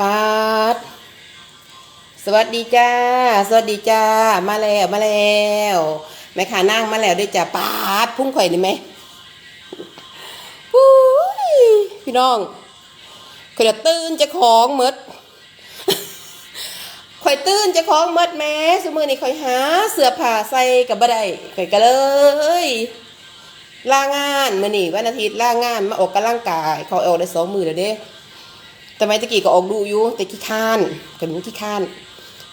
ปาดสวัสดีจ้า สวัสดีจ้า มาแล้วมาแล้วแม่ขานั่งมาแล้วด้วยจ้าปาดพุ่งข่อยนี่ไหมอุ้ยพี่น้องข่อยจะตื่นจะของหมดข่อยตื่นจะของหมดแม่สมือนี่ข่อยหา เสื้อผ้าใส่กับบ่ได้ข่อยก็เลยลางานมื่อนี่วันอาทิตย์ลางานมาออกกำลังกายเขาออกได้สองมือแล้วเด้ แต่ไม่ตะกี้ก็ออกดูอยู่แต่ขี้ข้านกับหนูขี้ข้าน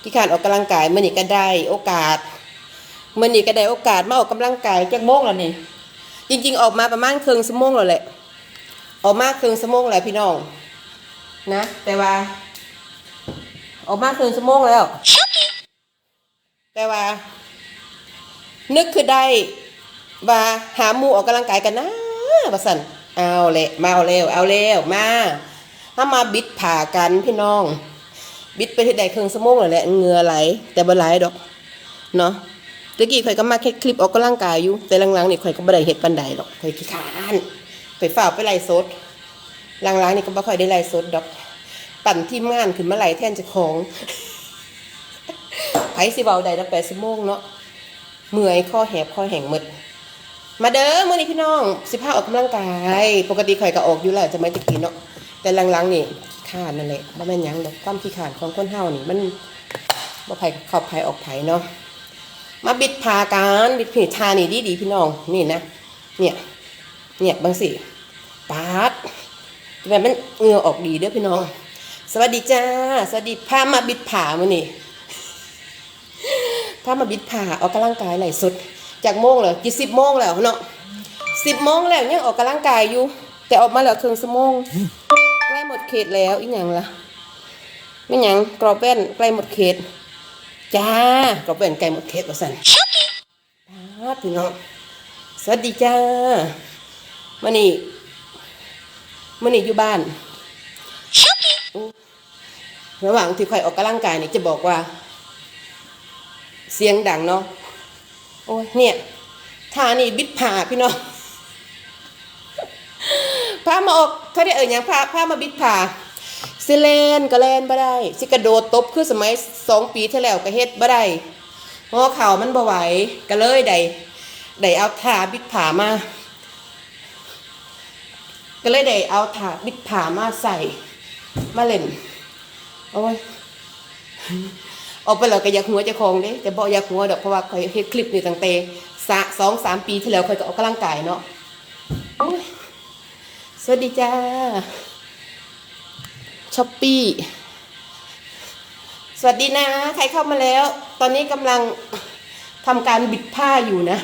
ขี้ข้านออกกำลังกายมื่อนี่ก็ได้โอกาสมื่อนี่ก็ได้โอกาสมาออกกำลังกายจักโมงแล้วนี่จริง ๆ ออกมาประมาณครึ่งชั่วโมงแล้วแหละ ออกมาครึ่งชั่วโมงแล้วพี่น้อง นะ แต่ว่า ออกมาครึ่งชั่วโมงแล้ว แต่ว่า นึกคือได้ว่าหาหมูออกกำลังกายกันนะว่าสันเอาเลยมาเอาเร็วเอาเร็วมา ถ้ามาบิดผ่ากันพี่น้อง บิดไปที่ใดเครึ่งสมองเลยแหละเหงื่อไหล แต่บ่ไหลดอก เนาะตะกี้ข่อยก็มาแค่คลิปออกกำลังกายอยู่ แต่หลังๆนี่ข่อยก็บ่ได้เฮ็ดปานใดหรอกข่อยขี้ขานข่อยฝ่าไปไล่สดหลังๆนี่ก็บ่ค่อยได้ไล่สดดอก ปั่นทีมงานขึ้นมาไล่แทนเจ้าของไผสิเว้าได้ตั้ง8ชั่วโมงเนาะเมื่อยข้อแหบข้อแห้งหมด มาเด้อมื่อนี้พี่น้องสิพาออกกำลังกาย ปกติข่อยก็ออกอยู่แล้วจะไม่ตะกี้เนาะ แต่หลังๆนี่ขี้ขานนั่นแหละบ่แม่นยังดอกความขี้ขานของคนเฮานี่ มันบ่ไผเข้าไผออกไผเนาะมาบิดพากันบิดผีทานี่ดีๆพี่น้องนี่นะเนี่ย เนี่ยบางสิปาดแบบมันเงื่อออกดีเด้อพี่น้อง สวัสดีจ้า สวัสดีพามาบิดผามื้อนี้ถ้ามาบิดผาออกกำลังกายไหลสุด จากโมงแล้วกี่สิบโมงแล้วเนาะสิบโมงแล้วยังออกกำลังกายอยู่ แต่ออกมาแล้วครึ่งชั่วโมง ล้หมดเขตแล้วอีกอย่างละไม่หยังกรอบแป้นใกล้หมดเขต จ้ากรอบแป้นใกล้หมดเขตว่าสันป้าพี่น้องสวัสดีจ้ามานี่มานี่อยู่บ้านระหว่างที่ใครออกกำลังกายนี่จะบอกว่า เสียงดังเนาะโอ้ยเนี่ยท่านี่บิดผ่าพี่น้อง พามาออกเขาได้เอ่ยหยังพาพามาบิดผ่าสิเลนก็แลนบ่ได้ สิกระโดดตบคือสมัยสองปีที่แล้วก็เฮ็ดบ่ได้เพราะว่าเข่ามันบ่ไหวก็เลยได้ได้เอาท่าบิดผ่ามา ก็เลยได้เอาท่าบิดผ่ามาใส่ มาเล่นโอ้ยออกไปแล้วก็อยากหัวจะคองเด้แต่บ่อยากหัวดอกเพราะว่าเคยเฮ็ดคลิปนี่ตั้งแต่สะสองสามปีที่แล้วเคยก็ออกกำลังกายเนาะ สวัสดีจ้าช้อปปี้สวัสดีนะ ใครเข้ามาแล้ว ตอนนี้กำลังทำการบิดผ้าอยู่นะ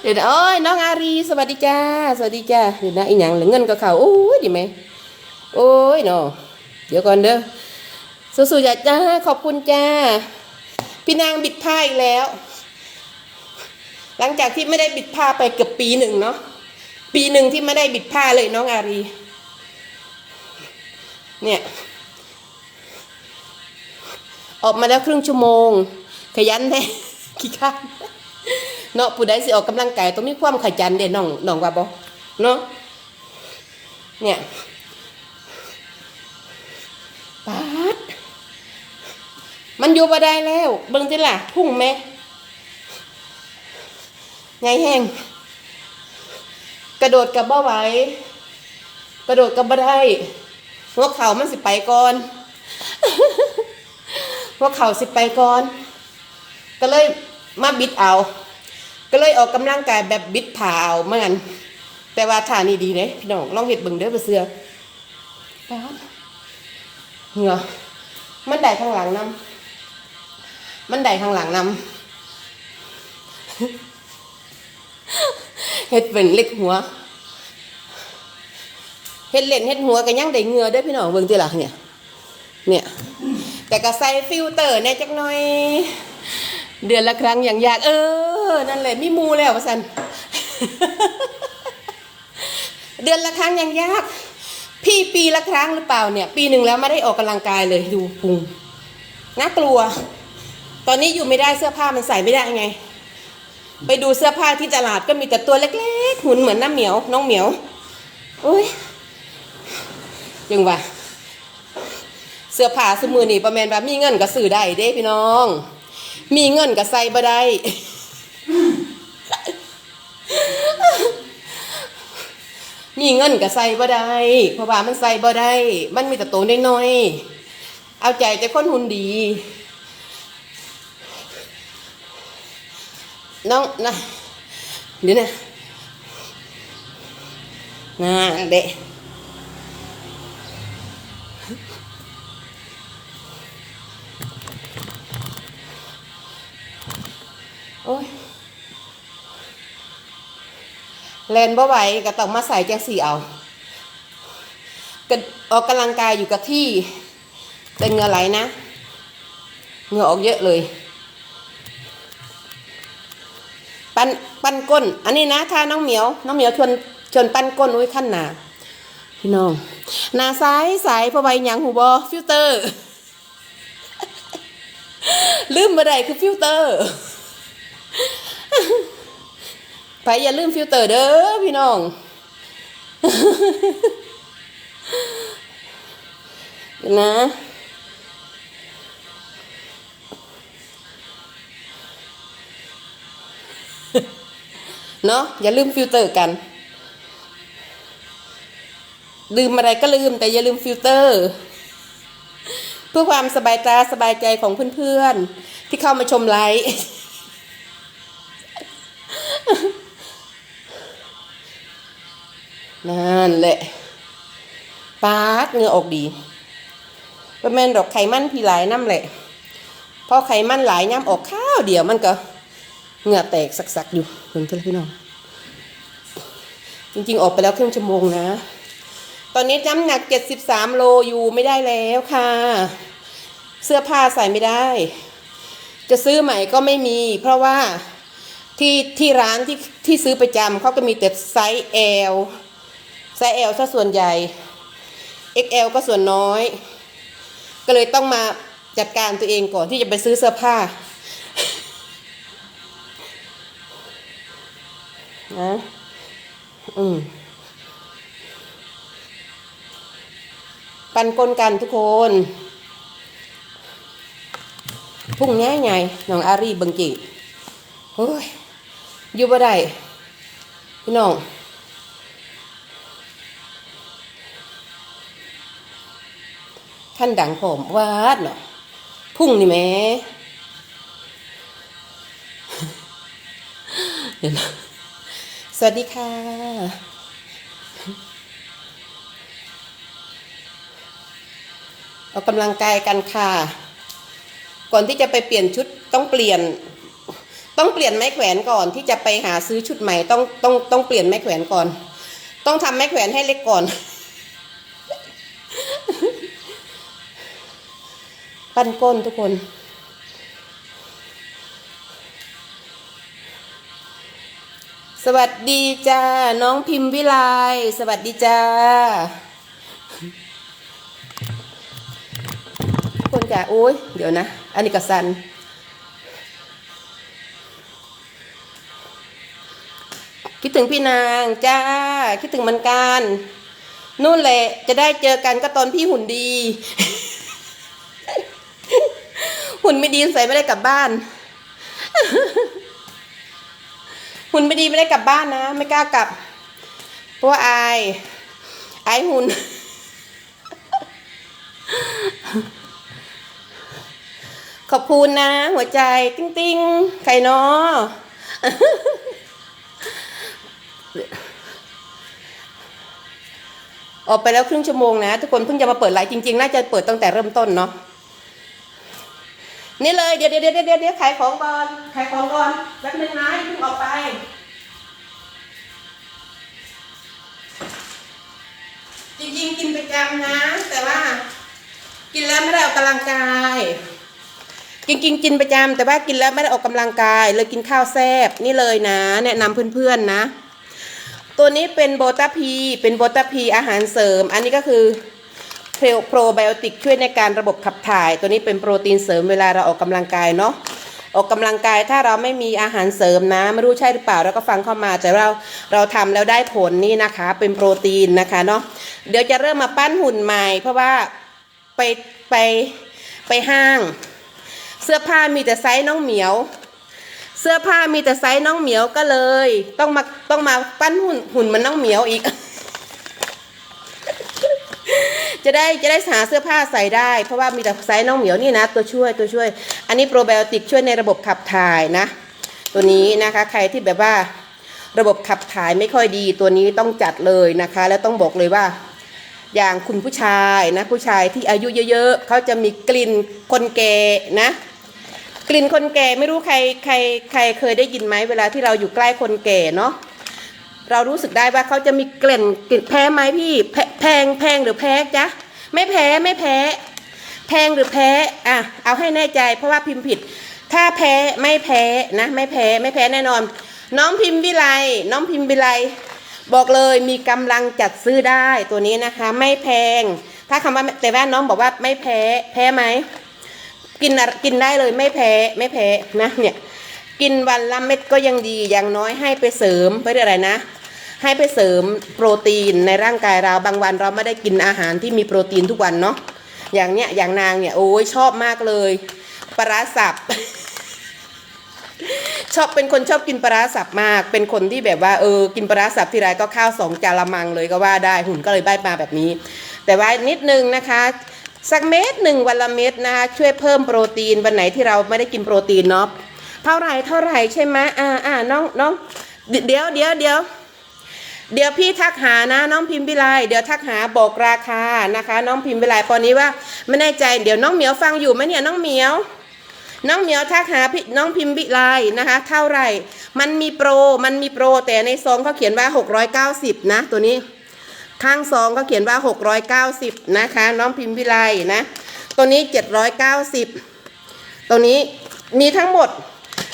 เดี๋ยวนะโอ้ยน้องอารีสวัสดีจ้า สวัสดีจ้าเดี๋ยวนะอีหยังเหลือเงินก็เขาโอ้ยดีไหมโอ้ยเนาะเดี๋ยวก่อนเด้อสู้ๆจ้าจ้าขอบคุณจ้าพี่นางบิดผ้าอีกแล้ว หลังจากที่ไม่ได้บิดผ้าไปเกือบปีหนึ่งเนาะปีหนึ่งที่ไม่ได้บิดผ้าเลยน้องอารี เนี่ย ออกมาแล้วครึ่งชั่วโมง ขยันแท้ขี้ข้านเนาะผู้ใดสิออกกำลังกายต้องมีความขยันเด้น้องน้องว่าบ่เนาะเนี่ยปาดมันอยู่บ่ได้แล้ว เบิ่งสิล่ะพุ่งแม่ ไงแห้งกระโดดกับบ่ไหวกระโดดกับบ่ได้หัวเข่ามันสิไปก่อนหัวเข่าสิไปก่อน ก็เลยมาบิดเอา ก็เลยออกกำลังกายแบบบิดผ่าเอาเหมือนกันแต่ว่าท่านี่ดีเลยพี่น้องลองเห็ดบิ่งเด้อไปเสือป๊าเหงื่อมันได้ข้างหลังนำมันได้ข้างหลังนำ เฮ็ดเป็นเล็กหัวเฮ็ดเล่นเฮ็ดหัวก็ยังได้เงือด้พี่น้องเบิ่งติล่ะเนี่ย เนี่ย แต่ก็ใส่ฟิลเตอร์แน่จักหน่อย เดือนละครั้งอย่างยากเออ นั่นแหละมีมูแล้ววะสันเดือนละครั้งอย่างยาก พี่ปีละครั้งหรือเปล่าเนี่ย ปีหนึ่งแล้วไม่ได้ออกกำลังกายเลยดูพุงน่ากลัว ตอนนี้อยู่ไม่ได้เสื้อผ้ามันใส่ไม่ได้ไง ไปดูเสื้อผ้าที่ตลาดก็มีแต่ตัวเล็กๆหุ่นเหมือนน้ำเหมียว น้องเหมียวโอ้ยยังวะเสื้อผ้าสมือนี่ประมาณแบบมีเงินก็ซื้อได้เด้พี่น้อง มีเงินก็ใส่บ่ได้มีเงินก็ใส่บ่ได้เพราะว่ามันใส่บ่ได้ มันมีแต่ตัวน้อยๆเอาใจแต่คนหุ่นดี น้องนะเดี๋ยวนะน่าเดะโอ้ยแลนบ่ไหวก็ต้องมาใส่จังสี่เอาก็ออกกำลังกายอยู่กับที่แต่เหงื่อไหลนะ เหงื่อออกเยอะเลย ปั้นปั้นก้น อันนี้นะถ้าน้องเหมียว น้องเหมียวชวนชวนปั้นก้นอุ้ยขั้นหนาพี่น้องหนาซ้ายสายพราใบหยังหูบอฟิลเตอร์ ลืมมาได้คือฟิลเตอร์ไปอย่าลืมฟิลเตอร์เด้อพี่น้องนะ เนาะอย่าลืมฟิลเตอร์กัน ลืมอะไรก็ลืมแต่อย่าลืมฟิลเตอร์ เพื่อความสบายตาสบายใจของเพื่อนๆ ที่เข้ามาชมไลฟ์นั่นแหละปาดเงือออกดีประมาณดอกไขมันพี่หลายน้ำแหละพอไขมันหลายย้ำออกข้าวเดียวมันก็ เหงื่อแตกสักๆอยู่เพื่อนๆพี่น้องจริงๆ ออกไปแล้วครึ่งชั่วโมงนะ ตอนนี้น้ำหนัก73โลอยู่ไม่ได้แล้วค่ะ เสื้อผ้าใส่ไม่ได้ จะซื้อใหม่ก็ไม่มี เพราะว่าที่ที่ร้านที่ที่ซื้อประจำเขาก็มีแต่ไซส์ L ไซส์ L ซะส่วนใหญ่ XL ก็ส่วนน้อย ก็เลยต้องมาจัดการตัวเองก่อนที่จะไปซื้อเสื้อผ้า นะอืมปันกลกันทุกคนพุ่งง่ายไงน้องอารีบังกิเฮ้ยอยู่บ่ได้พี่น้องท่านดังผมวาดเนาะพุ่งนี่แหม่เดี๋ยวนะ สวัสดีค่ะ ออกกำลังกายกันค่ะ ก่อนที่จะไปเปลี่ยนชุดต้องเปลี่ยน ต้องเปลี่ยนไม้แขวนก่อนที่จะไปหาซื้อชุดใหม่ต้องต้องต้องเปลี่ยนไม้แขวนก่อน ต้องทำไม้แขวนให้เล็กก่อน ปั้นก้นทุกคน สวัสดีจ้า น้องพิมพ์วิไลสวัสดีจ้า คนจ้าโอ้ย เดี๋ยวนะ อันนี้กระสัน คิดถึงพี่นางจ้า คิดถึงมันกันนู่นแหละ จะได้เจอกันก็ตอนพี่หุ่นดี หุ่นไม่ดีใส่ไม่ได้กลับบ้าน หุ่นไม่ดีไม่ได้กลับบ้านนะ ไม่กล้ากลับ เพราะว่าอายอายหุ่น ขอบคุณนะ หัวใจติ้งติ้งๆใครเนาะออกไปแล้วครึ่งชั่วโมงนะ ทุกคนเพิ่งจะมาเปิดไลฟ์จริงๆ น่าจะเปิดตั้งแต่เริ่มต้นเนาะ นี่เลยเดี๋ยวเดี๋ยวเดี๋ยวเดี๋ยวขายของก่อนขายของก่อนแป๊บนึงนะอย่าเพิ่งออกไป จริงๆ กินประจำนะ แต่ว่า กินแล้วไม่ได้ออกกำลังกายจริงๆกินประจำแต่ว่ากินแล้วไม่ได้ออกกำลังกาย เลยกินข้าวแซบนี่เลยนะ แนะนำเพื่อนๆนะ ตัวนี้เป็นโบตาพีเป็นโบตาพีอาหารเสริม อันนี้ก็คือ โปรโปรไบโอติกช่วยในการระบบขับถ่าย ตัวนี้เป็นโปรตีนเสริมเวลาเราออกกำลังกายเนาะออกกำลังกายถ้าเราไม่มีอาหารเสริมนะ ไม่รู้ใช่หรือเปล่าเราก็ฟังเข้ามาแต่เราเราทำแล้วได้ผลนี่นะคะ เป็นโปรตีนนะคะเนาะเดี๋ยวจะเริ่มมาปั้นหุ่นใหม่ เพราะว่าไปไปไปห้าง เสื้อผ้ามีแต่ไซส์น้องเหมียว เสื้อผ้ามีแต่ไซส์น้องเหมียวก็เลย ต้องมาต้องมาปั้นหุ่นหุ่นมันน้องเหมียวอีก จะได้จะได้หาเสื้อผ้าใส่ได้ เพราะว่ามีแต่ไซส์น้องเหมียวนี่นะ ตัวช่วยตัวช่วย อันนี้โปรไบโอติกช่วยในระบบขับถ่ายนะ ตัวนี้นะคะใครที่แบบว่าระบบขับถ่ายไม่ค่อยดีตัวนี้ต้องจัดเลยนะคะ แล้วต้องบอกเลยว่า อย่างคุณผู้ชายนะ ผู้ชายที่อายุเยอะๆเขาจะมีกลิ่นคนแก่นะกลิ่นคนแก่ไม่รู้ใครใครใครเคยได้ยินไหมเวลาที่เราอยู่ใกล้คนแก่เนาะ เรารู้สึกได้ว่าเขาจะมีกล่นกลิ่นแพ้ไหมพี่แพแพงแพงหรือแพ้จ๊ะไม่แพ้ไม่แพ้ แพงหรือแพ้อะเอาให้แน่ใจ เพราะว่าพิมพ์ผิด ถ้าแพ้ไม่แพ้นะ ไม่แพ้ไม่แพ้แน่นอน น้องพิมพ์วิไลน้องพิมพ์วิไลบอกเลยมีกำลังจัดซื้อได้ตัวนี้นะคะ ไม่แพง ถ้าคำว่าแต่ว่าน้องบอกว่าไม่แพ้แพ้ไหมกินกินได้เลยไม่แพ้ไม่แพ้นะเนี่ยกินวันละเม็ดก็ยังดีอย่างน้อยให้ไปเสริมไปอะไรนะ ให้ไปเสริมโปรตีนในร่างกายเราบางวันเราไม่ได้กินอาหารที่มีโปรตีนทุกวันเนาะอย่างเนี้ยอย่างนางเนี่ยโอ้ยชอบมากเลยปลาสับชอบเป็นคนชอบกินปลาสับมาก เป็นคนที่แบบว่าเออกินปลาสับทีไรก็ข้าวสองจานละมังเลยก็ว่าได้หุ่นก็เลยใบ้มาแบบนี้ แต่ว่านิดนึงนะคะสักเม็ดหนึ่งวันละเม็ดนะคะช่วยเพิ่มโปรตีนวันไหนที่เราไม่ได้กินโปรตีนเนาะเท่าไหร่เท่าไหร่ใช่ไหมอ่าอ่าน้องน้องเดี๋ยวเดี๋ยวเดี๋ยว เดี๋ยวพี่ทักหานะน้องพิมพ์วิไลเดี๋ยวทักหาบอกราคานะคะ น้องพิมพ์วิไลตอนนี้ว่าไม่แน่ใจเดี๋ยวน้องเหมียวฟังอยู่ไหมเนี่ยน้องเหมียว น้องเหมียวทักหาพี่น้องพิมพ์วิไลนะคะ เท่าไหร่ มันมีโปรมันมีโปรแต่ในซองเขาเขียนว่า 690 นะ ตัวนี้ข้างซองเขาเขียนว่า 690 นะคะ น้องพิมพ์วิไลนะตัวนี้ 790 ตัวนี้มีทั้งหมด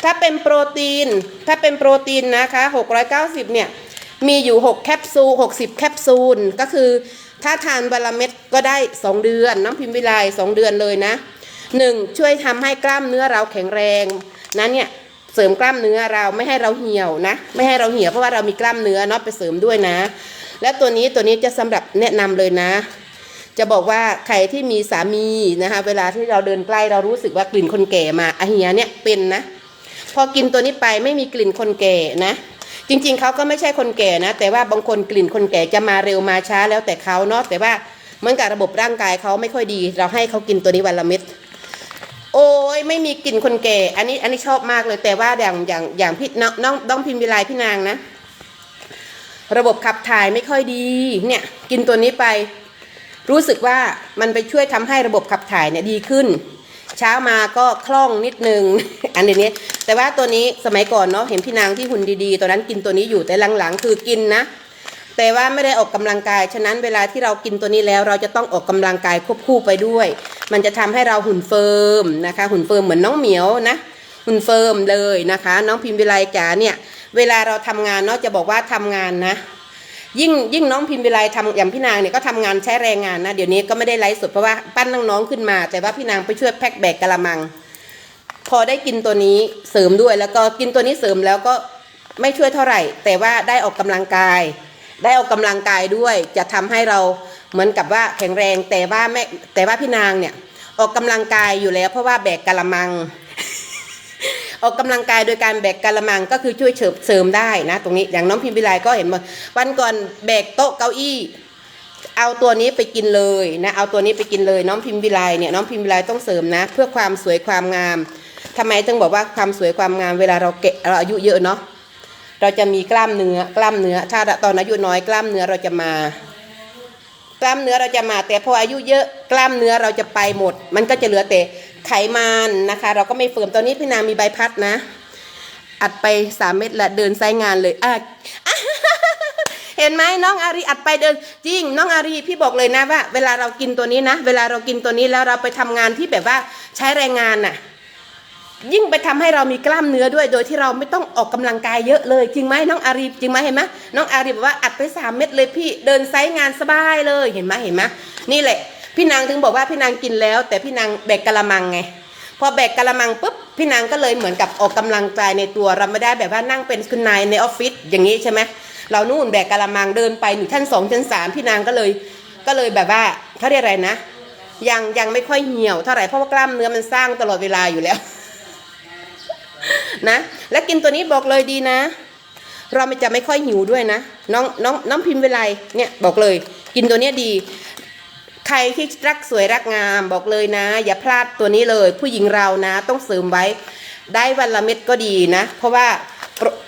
ถ้าเป็นโปรตีน ถ้าเป็นโปรตีนนะคะ 690 เนี่ย มีอยู่ 6 แคปซูล 60 แคปซูล ก็คือ ถ้าทานวันละเม็ดก็ได้ 2 เดือน น้องพิมพ์วิไล2เดือนเลยนะหนึ่งช่วยทำให้กล้ามเนื้อเราแข็งแรงนะเนี่ยเสริมกล้ามเนื้อเราไม่ให้เราเหี่ยวนะ ไม่ให้เราเหี่ยวเพราะว่าเรามีกล้ามเนื้อเนาะไปเสริมด้วยนะ และตัวนี้ตัวนี้จะสำหรับแนะนำเลยนะ จะบอกว่าใครที่มีสามีนะคะเวลาที่เราเดินใกล้เรารู้สึกว่ากลิ่นคนแก่มาอะเหียเนี่ยเป็นนะ พอกินตัวนี้ไปไม่มีกลิ่นคนแก่นะ จริง ๆเขาก็ไม่ใช่คนแก่นะ แต่ว่าบางคนกลิ่นคนแก่จะมาเร็วมาช้าแล้วแต่เขาเนาะแต่ว่าเหมือนกับระบบร่างกายเขาไม่ค่อยดี เราให้เขากินตัวนี้วันละเม็ดโอ้ยไม่มีกลิ่นคนแก่ อันนี้อันนี้ชอบมากเลยแต่ว่าอย่างอย่างอย่างพี่น้องน้องน้องพิมพ์วิไลพี่นางนะ ระบบขับถ่ายไม่ค่อยดีเนี่ยกินตัวนี้ไป รู้สึกว่ามันไปช่วยทำให้ระบบขับถ่ายเนี่ยดีขึ้น เช้ามาก็คล่องนิดนึง อันนี้ แต่ว่าตัวนี้สมัยก่อนเนาะเห็นพี่นางที่หุ่นดีๆตอนนั้นกินตัวนี้อยู่แต่หลังๆ คือกินนะ แต่ว่าไม่ได้ออกกำลังกาย ฉะนั้นเวลาที่เรากินตัวนี้แล้ว เราจะต้องออกกำลังกายควบคู่ไปด้วย มันจะทำให้เราหุ่นเฟิร์มนะคะ หุ่นเฟิร์มเหมือนน้องเหมียวนะ หุ่นเฟิร์มเลยนะคะ น้องพิมพ์วิไลจ๋าเนี่ย เวลาเราทำงานเนาะจะบอกว่าทำงานนะ ยิ่งยิ่งน้องพิมพ์วิไลทำอย่างพี่นางเนี่ยก็ทำงานใช้แรงงานนะ เดี๋ยวนี้ก็ไม่ได้ไลฟ์สดเพราะว่าปั้นน้องๆขึ้นมา แต่ว่าพี่นางไปช่วยแพ็คแบกกะละมัง พอได้กินตัวนี้เสริมด้วย แล้วก็กินตัวนี้เสริมแล้วก็ไม่ช่วยเท่าไหร่ แต่ว่าได้ออกกำลังกาย ได้ออกกำลังกายด้วย จะทำให้เราเหมือนกับว่าแข็งแรงแต่ว่าแม่แต่ว่าพี่นางเนี่ยออกกำลังกายอยู่แล้ว เพราะว่าแบกกะละมัง ออกกำลังกายโดยการแบกกะละมังก็คือช่วยเสริมเสริมได้นะตรงนี้อย่างน้องพิมพ์วิไลก็เห็นมาวันก่อนแบกโต๊ะเก้าอี้เอาตัวนี้ไปกินเลยนะเอาตัวนี้ไปกินเลยน้องพิมพ์วิไลเนี่ยน้องพิมพ์วิไลต้องเสริมนะ เพื่อความสวยความงามทำไมต้องบอกว่าความสวยความงาม เวลาเราเกะเราอายุเยอะเนาะเราจะมีกล้ามเนื้อกล้ามเนื้อ ถ้าตอนอายุน้อยกล้ามเนื้อเราจะมา ล้ามเนื้อเราจะมาแต่พออายุเยอะกล้ามเนื้อเราจะไปหมด มันก็จะเหลือแต่ไขมันนะคะ เราก็ไม่เฟิร์มตอนนี้พี่นางมีใบพัดนะ อัดไปสามเม็ดละเดินไซต์งานเลยอะเห็นไหมน้องอารีอัดไปเดิน จริง น้องอารีพี่บอกเลยนะว่า เวลาเรากินตัวนี้นะ เวลาเรากินตัวนี้แล้วเราไปทำงานที่แบบว่าใช้แรงงานน่ะ ยิ่งไปทำให้เรามีกล้ามเนื้อด้วย โดยที่เราไม่ต้องออกกำลังกายเยอะเลยจริงไหมน้องอารีจริงไหมเห็นไหมน้องอารีบอกว่าอัดไปสามเม็ดเลยพี่เดินไซต์งานสบายเลยเห็นไหมเห็นไหมนี่แหละ พี่นางถึงบอกว่าพี่นางกินแล้ว แต่พี่นางแบกกะละมังไงพอแบกกะละมังปุ๊บพี่นางก็เลยเหมือนกับออกกำลังกายในตัวเราไม่ได้แบบว่านั่งเป็นคุณนายในออฟฟิศอย่างนี้ใช่ไหมเรานู่นแบกกะละมังเดินไปหนึ่งชั้นสองชั้นสามพี่นางก็เลยก็เลยแบบว่าเขาเรียกอะไรนะ ยังยังไม่ค่อยเหี่ยวเท่าไหร่เพราะว่ากล้ามเนื้อมันสร้างตลอดเวลาอยู่แล้ว นะ และกินตัวนี้บอกเลยดีนะ เราไม่จะไม่ค่อยหิวด้วยนะ น้องน้องน้องพิมพ์เวลาเนี่ยบอกเลย กินตัวเนี้ยดี ใครที่รักสวยรักงามบอกเลยนะ อย่าพลาดตัวนี้เลย ผู้หญิงเรานะ ต้องเสริมไว้ ได้วันละเม็ดก็ดีนะ เพราะว่า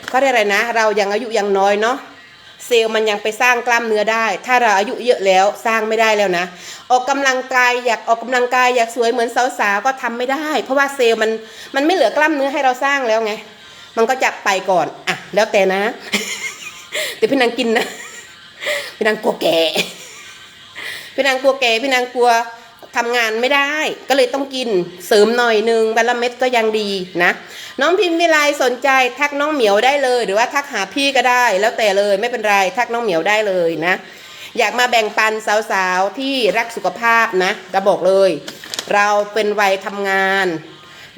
เขาเรียกอะไรนะ เรายังอายุยังน้อยเนาะ เซลล์มันยังไปสร้างกล้ามเนื้อได้ ถ้าเราอายุเยอะแล้วสร้างไม่ได้แล้วนะ ออกกำลังกายอยากออกกำลังกายอยากสวยเหมือนสาวๆก็ทำไม่ได้ เพราะว่าเซลล์มันมันไม่เหลือกล้ามเนื้อให้เราสร้างแล้วไง มันก็จะไปก่อนอะแล้วแต่นะ แต่พี่นางกินนะพี่นางกลัวแก่พี่นางกลัวแก่พี่นางกลัว ทำงานไม่ได้ก็เลยต้องกินเสริมหน่อยหนึงวันละเม็ดก็ยังดีนะ น้องพิมพ์วิไลสนใจทักน้องเหมียวได้เลย หรือว่าทักหาพี่ก็ได้ แล้วแต่เลยไม่เป็นไรทักน้องเหมียวได้เลยนะ อยากมาแบ่งปันสาวๆที่รักสุขภาพนะก็บอกเลย เราเป็นวัยทำงาน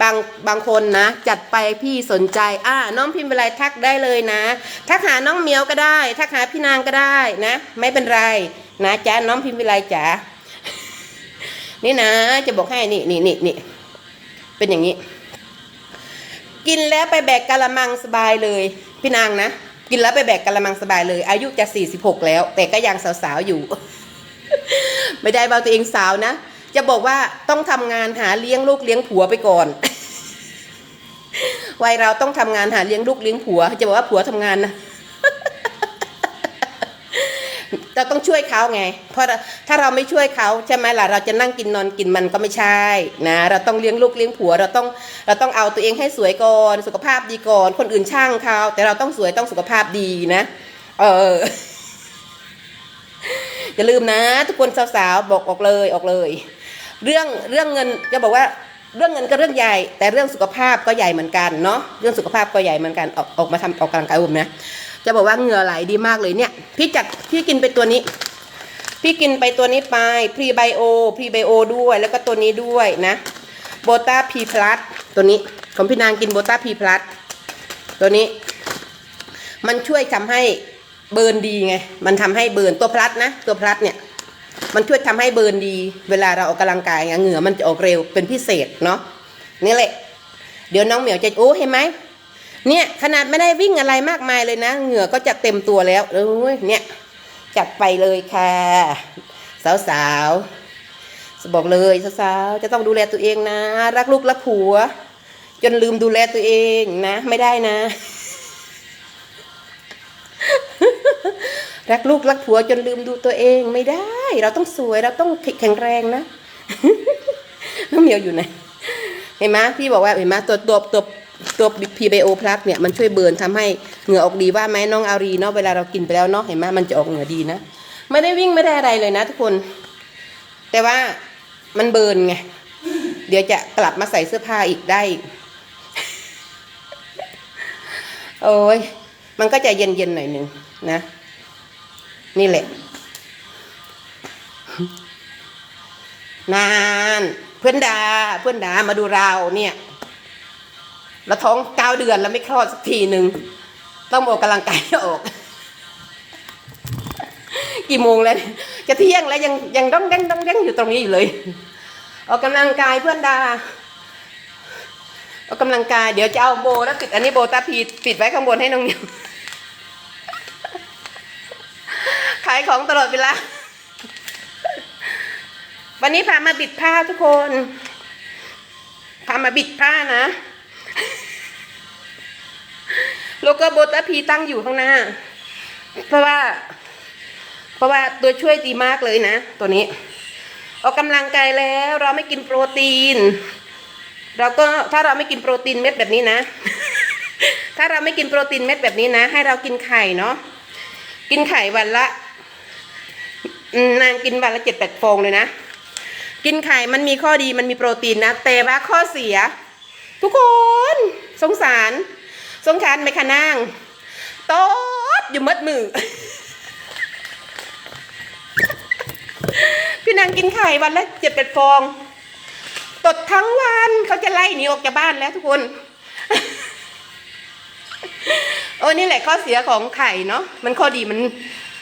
บางบางคนนะ จัดไปพี่สนใจอ่าน้องพิมพ์เวลาทักได้เลยนะ ทักหาน้องเหมียวก็ได้ ทักหาพี่นางก็ได้นะ ไม่เป็นไรนะจ๊ะน้องพิมพ์เวลจ๋า นี่นะ จะบอกให้นี่นี่นี่นี่เป็นอย่างนี้ กินแล้วไปแบกกะละมังสบายเลย พี่นางนะ กินแล้วไปแบกกะละมังสบายเลย อายุจะ46แล้ว แต่ก็ยังสาวๆอยู่ ไม่ได้บอกตัวเองสาวนะ จะบอกว่าต้องทำงานหาเลี้ยงลูกเลี้ยงผัวไปก่อนวัยเราต้องทำงานหาเลี้ยงลูกเลี้ยงผัว จะบอกว่าผัวทำงานนะ เราต้องช่วยเขาไง เพราะถ้าเราไม่ช่วยเขาใช่ไหมล่ะเราจะนั่งกินนอนกินมันก็ไม่ใช่นะ เราต้องเลี้ยงลูกเลี้ยงผัว เราต้องเราต้องเอาตัวเองให้สวยก่อนสุขภาพดีก่อนคนอื่นช่างเขาแต่เราต้องสวยต้องสุขภาพดีนะ เอออย่าลืมนะ ทุกคนสาวๆบอกออกเลยออกเลย เรื่องเรื่องเงินจะบอกว่าเรื่องเงินก็เรื่องใหญ่ แต่เรื่องสุขภาพก็ใหญ่เหมือนกันเนาะเรื่องสุขภาพก็ใหญ่เหมือนกันออกออกมาทำออกกำลังกายผมนะ จะบอกว่าเหงื่อไหลดีมากเลยเนี่ย พี่จัดพี่กินไปตัวนี้ พี่กินไปตัวนี้ไปพรีไบโอพรีไบโอด้วยแล้วก็ตัวนี้ด้วยนะโบต้าพีพลัสตัวนี้ของพี่นางกินโบต้าพีพลัสตัวนี้ มันช่วยทำให้เบิร์นดีไง มันทำให้เบิร์นตัวพลัสนะ ตัวพลัสเนี่ย มันช่วยทำให้เบิร์นดี เวลาเราออกกำลังกายไงเหงื่อมันจะออกเร็วเป็นพิเศษเนาะนี่แหละ เดี๋ยวน้องเหมียวจะโอ้เห็นไหม เนี่ยขนาดไม่ได้วิ่งอะไรมากมายเลยนะ เหงื่อก็จะเต็มตัวแล้วเอ้ยเนี่ยจัดไปเลยค่ะ สาวๆบอกเลยสาวๆจะต้องดูแลตัวเองนะ รักลูกรักผัว จนลืมดูแลตัวเองนะ ไม่ได้นะ รักลูกรักผัวจนลืมดูตัวเองไม่ได้ เราต้องสวยเราต้องแข็งแรงนะน้องเหมียวอยู่ไหนเห็นไหมพี่บอกว่าเห็นไหมตัวตัวตัวตัว พีไบโอพลัสเนี่ยมันช่วยเบิร์นทำให้เหงื่อออกดีว่าไหมน้องอารีเนาะเวลาเรากินไปแล้วเนาะเห็นไหมมันจะออกเหงื่อดีนะ ไม่ได้วิ่งไม่ได้อะไรเลยนะทุกคน แต่ว่ามันเบิร์นไงเดี๋ยวจะกลับมาใส่เสื้อผ้าอีกได้อีกโอ้ยมันก็จะเย็นๆหน่อยหนึ่งนะ นี่แหละนานเพื่อนดาเพื่อนดามาดูเราเนี่ย เราท้องเก้าเดือนแล้วไม่คลอดสักทีหนึ่งต้องออกกำลังกายออก กี่โมงแล้ว จะเที่ยงแล้วยังยังต้องยังต้องยังอยู่ตรงนี้อยู่เลย ออกกำลังกายเพื่อนดาออกกำลังกายเดี๋ยวจะเอาโบแล้วติดอันนี้โบตาพีติดไว้ข้างบนให้น้องนิวขายของตลอดเวลา วันนี้พามาบิดผ้าทุกคน พามาบิดผ้านะ โลโก้โบตาพีตั้งอยู่ข้างหน้า เพราะว่า เพราะว่าตัวช่วยดีมากเลยนะ ตัวนี้ ออกกำลังกายแล้วเราไม่กินโปรตีน เราก็ถ้าเราไม่กินโปรตีนเม็ดแบบนี้นะ ถ้าเราไม่กินโปรตีนเม็ดแบบนี้นะ ให้เรากินไข่เนาะกินไข่วันละนางกินวันละเจ็ดแปดฟองเลยนะ กินไข่มันมีข้อดีมันมีโปรตีนนะ แต่ว่าข้อเสีย ทุกคนสงสารสงสารไหมคะนางตดอยู่มัดมือ พี่นางกินไข่วันละเจ็ดแปดฟองตตดทั้งวันเขาจะไล่หนีออกจากบ้านแล้วทุกคนโอ้นี่แหละข้อเสียของไข่เนาะมันข้อดีมัน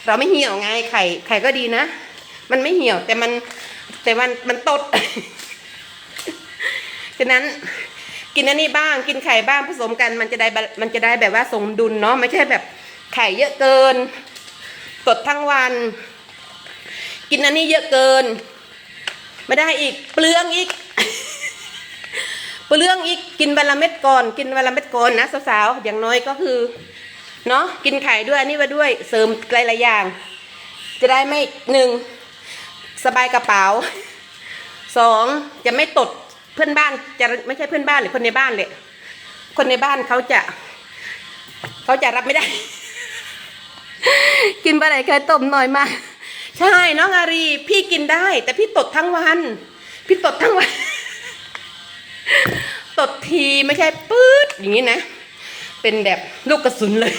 เราไม่เหี่ยวไงไข่ไข่ก็ดีนะ มันไม่เหี่ยวแต่มันแต่มันมันตด ฉะนั้น กินอันนี้บ้างกินไข่บ้างผสมกันมันจะได้มันจะได้แบบว่าสมดุลเนาะไม่ใช่แบบไข่เยอะเกินตดทั้งวัน กินอันนี้เยอะเกิน ไม่ได้อีกเปลืองอีกเปลืองอีกกินวันละเม็ดก่อน กินวันละเม็ดก่อนนะสาวๆอย่างน้อยก็คือเนาะกินไข่ด้วยอันนี้มาด้วยเสริมหลายๆอย่าง จะได้ไม่หนึ่งสบายกระเป๋าสองจะไม่ตด เพื่อนบ้านจะไม่ใช่เพื่อนบ้านหรือคนในบ้านเลยคนในบ้านเขาจะเขาจะรับไม่ได้ กินปลาไหลไข่ต้มหน่อยมา ใช่น้องอารีพี่กินได้ แต่พี่ตดทั้งวัน พี่ตดทั้งวันตดทีไม่ใช่ปื๊ดอย่างนี้นะ เป็นแบบลูกกระสุนเลย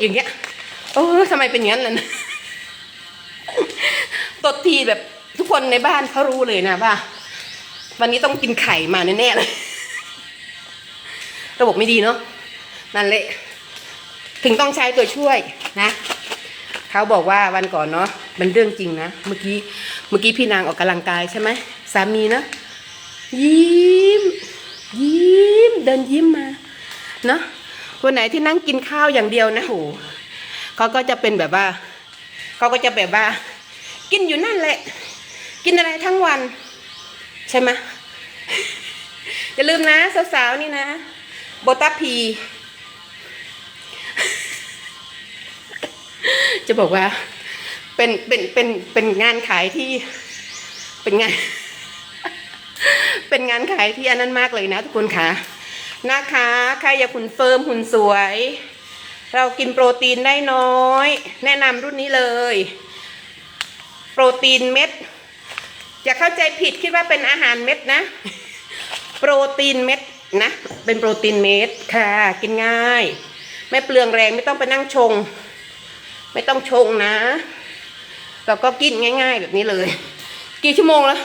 อย่างเงี้ยโอ้ทำไมเป็นอย่างนั้นล่ะนะตดทีแบบ ทุกคนในบ้านเขารู้เลยนะว่า วันนี้ต้องกินไข่มาแน่ๆเลย ระบบไม่ดีเนาะนั่นแหละถึงต้องใช้ตัวช่วยนะเขาบอกว่าวันก่อนเนาะมันเรื่องจริงนะเมื่อกี้เมื่อกี้พี่นางออกกำลังกายใช่ไหมสามีนะยิ้ม ยิ้ม เดินยิ้มมาเนาะวันไหนที่นั่งกินข้าวอย่างเดียวนะโหเขาก็จะเป็นแบบว่าเขาก็จะแบบว่า กินอยู่นั่นแหละ กินอะไรทั้งวัน ใช่ไหมอย่าลืมนะ สาวๆ นี่นะ โบตาพี จะบอกว่า เป็นเป็นเป็นเป็นงานขายที่ เป็นงาน เป็นงานขายที่อันนั้นมากเลยนะทุกคนค่ะนะคะใครอยากหุ่นเฟิร์มหุ่นสวย เรากินโปรตีนได้น้อย แนะนำรุ่นนี้เลย โปรตีนเม็ด อย่าเข้าใจผิดคิดว่าเป็นอาหารเม็ดนะ โปรตีนเม็ดนะ เป็นโปรตีนเม็ดค่ะ กินง่าย ไม่เปลืองแรงไม่ต้องไปนั่งชง ไม่ต้องชงนะเราก็กินง่าย ๆ แบบนี้เลย กี่ชั่วโมงแล้ว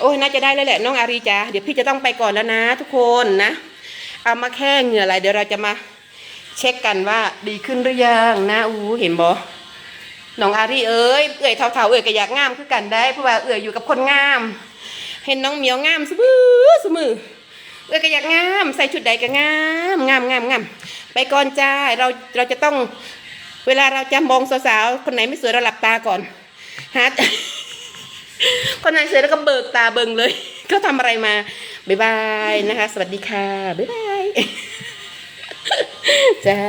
โอ้ยน่าจะได้แล้วแหละน้องอารีจ้าเดี๋ยวพี่จะต้องไปก่อนแล้วนะ ทุกคนนะ เอามาแค่เหงื่ออะไรเดี๋ยวเราจะมาเช็คกันว่าดีขึ้นหรือยังนะอู้เห็นบอ น้องอารีเอ้ยเอื่อยเท่าๆเอื่อยก็อยากงามคือกันได้เพราะว่าเอื่อยอยู่กับคนงาม เห็นน้องเหมียวงามสมือสมือเอื่อยก็อยากงาม ใส่ชุดใดก็งามงามงามงามไปก่อนจ้าเราเราจะต้องเวลาเราจะมองสาวๆคนไหนไม่สวยเราหลับตาก่อนฮะคนไหนสวยแล้วก็เบิกตาเบิงเลยเขาทำอะไรมาบ๊ายบายนะคะ สวัสดีค่ะบ๊ายบายจ้า